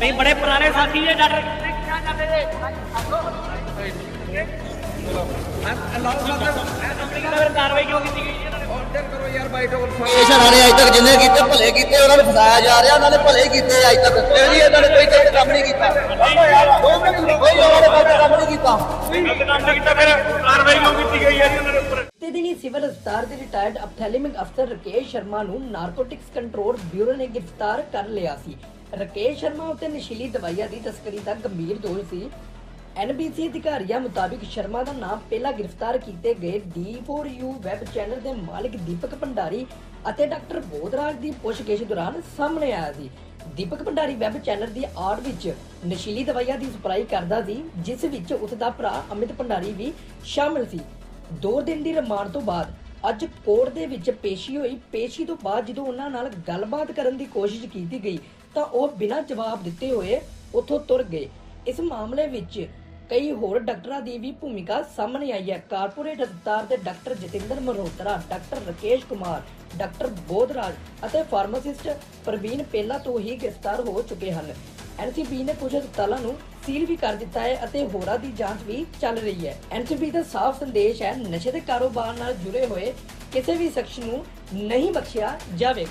ਕਈ ਬੜੇ ਪੁਰਾਣੇ ਸਾਥੀ ਨੇ ਡਾਕਟਰ ਕਿਹਾ ਜਾਂਦੇ ਨੇ ਅਮਰੀਕਾ ਵਿੱਚ ਕਾਰਵਾਈ ਕਿਉਂ ਕੀਤੀ ਗਈ ਇਹਨਾਂ ਨੇ ਪੇਸ਼ੈਂਟ ਆਣੇ ਅਜੇ ਤੱਕ ਜਿੰਨੇ ਕੀਤੇ ਭਲੇ ਕੀਤੇ ਉਹਨਾਂ ਨੂੰ ਫਸਾਇਆ ਜਾ ਰਿਹਾ ਉਹਨਾਂ ਨੇ ਭਲੇ ਕੀਤੇ ਅਜੇ ਤੱਕ। ਇਹ ਨਹੀਂ ਇਹਨਾਂ ਨੇ ਕੋਈ ਗਲਤ ਕੰਮ ਨਹੀਂ ਕੀਤਾ। ਕੋਈ ਉਹਨਾਂ ਨੇ ਗਲਤ ਕੰਮ ਨਹੀਂ ਕੀਤਾ। ਗਲਤ ਕੰਮ ਨਹੀਂ ਕੀਤਾ ਫਿਰ ਕਾਰਵਾਈ ਕਿਉਂ ਕੀਤੀ ਗਈ ਹੈ ਜੀ ਉਹਨਾਂ ਦੇ ਉੱਪਰ? ਤੇ ਦਿਨੀ ਸਿਵਲ ਹਸਪਤਾਲ ਦੇ ਰਿਟਾਇਰਡ ਅਪਥੈਲਮਿਕ ਅਫਸਰ ਰਕੇਸ਼ ਸ਼ਰਮਾ ਨੂੰ ਨਾਰਕੋਟਿਕਸ ਕੰਟਰੋਲ ਬਿਊਰੋ ਨੇ ਗ੍ਰਿਫਤਾਰ ਕਰ ਲਿਆ ਸੀ। ਰਕੇਸ਼ ਸ਼ਰਮਾ ਉੱਤੇ ਨਸ਼ੀਲੀ ਦਵਾਈਆਂ ਦੀ ਤਸਕਰੀ ਦਾ ਗੰਭੀਰ ਦੋਸ਼ ਸੀ। ਐਨਬੀਸੀ ਅਧਿਕਾਰੀਆਂ ਮੁਤਾਬਿਕ ਸ਼ਰਮਾ ਦਾ ਨਾਮ ਪਹਿਲਾਂ ਗ੍ਰਿਫਤਾਰ ਕੀਤੇ ਗਏ D4U ਵੈਬ ਚੈਨਲ ਦੇ ਮਾਲਕ ਦੀਪਕ ਭੰਡਾਰੀ ਅਤੇ ਡਾਕਟਰ ਬੋਧਰਾਜ ਦੀ ਪੁੱਛਗਿੱਛ ਦੌਰਾਨ ਸਾਹਮਣੇ ਆਇਆ ਸੀ। ਦੀਪਕ ਭੰਡਾਰੀ ਵੈਬ ਚੈਨਲ ਦੀ ਆੜ ਵਿੱਚ ਨਸ਼ੀਲੀ ਦਵਾਈਆਂ ਦੀ ਸਪਲਾਈ ਕਰਦਾ ਸੀ, ਜਿਸ ਵਿੱਚ ਉਸ ਦਾ ਭਰਾ ਅਮਿਤ ਭੰਡਾਰੀ ਵੀ ਸ਼ਾਮਲ ਸੀ। ਦੋ ਦਿਨ ਦੀ ਰਿਮਾਂਡ ਤੋਂ ਬਾਅਦ ਅੱਜ ਕੋਰਟ ਦੇ ਵਿੱਚ ਪੇਸ਼ੀ ਹੋਈ। ਪੇਸ਼ੀ ਤੋਂ ਬਾਅਦ ਜਦੋਂ ਉਹਨਾਂ ਨਾਲ ਗੱਲਬਾਤ ਕਰਨ ਦੀ ਕੋਸ਼ਿਸ਼ ਕੀਤੀ ਗਈ, ਤਾਂ ਉਹ ਬਿਨਾਂ ਜਵਾਬ ਦਿੱਤੇ ਹੋਏ ਉੱਥੋਂ ਤੁਰ ਗਏ। ਇਸ ਮਾਮਲੇ ਵਿੱਚ ਕਈ ਹੋਰ ਡਾਕਟਰਾਂ ਦੀ ਵੀ ਭੂਮਿਕਾ ਸਾਹਮਣੇ ਆਈ ਹੈ। ਕਾਰਪੋਰੇਟ ਹਸਪਤਾਲ ਦੇ doctor Jatinder Malhotra, doctor Rakesh Kumar, doctor Bodhraj ਅਤੇ ਫਾਰਮਾਸਿਸਟ ਪ੍ਰਵੀਨ ਪਹਿਲਾਂ ਤੋਂ ਹੀ ਗ੍ਰਿਫਤਾਰ ਹੋ ਚੁੱਕੇ ਹਨ। ਐਨਸੀਬੀ ਨੇ ਕੁਝ ਹਸਪਤਾਲਾਂ ਨੂੰ ਸੀਲ ਵੀ ਕਰ ਦਿੱਤਾ ਹੈ ਅਤੇ ਹੋਰਾਂ ਦੀ ਜਾਂਚ ਵੀ ਚੱਲ ਰਹੀ ਹੈ। ਐਨਸੀਬੀ ਦਾ ਸਾਫ਼ ਸੰਦੇਸ਼ ਹੈ, ਨਸ਼ੇ ਦੇ ਕਾਰੋਬਾਰ ਨਾਲ ਜੁੜੇ ਹੋਏ ਕਿਸੇ ਵੀ ਸ਼ਖਸ ਨੂੰ ਨਹੀਂ ਬਖਸ਼ਿਆ ਜਾਵੇਗਾ।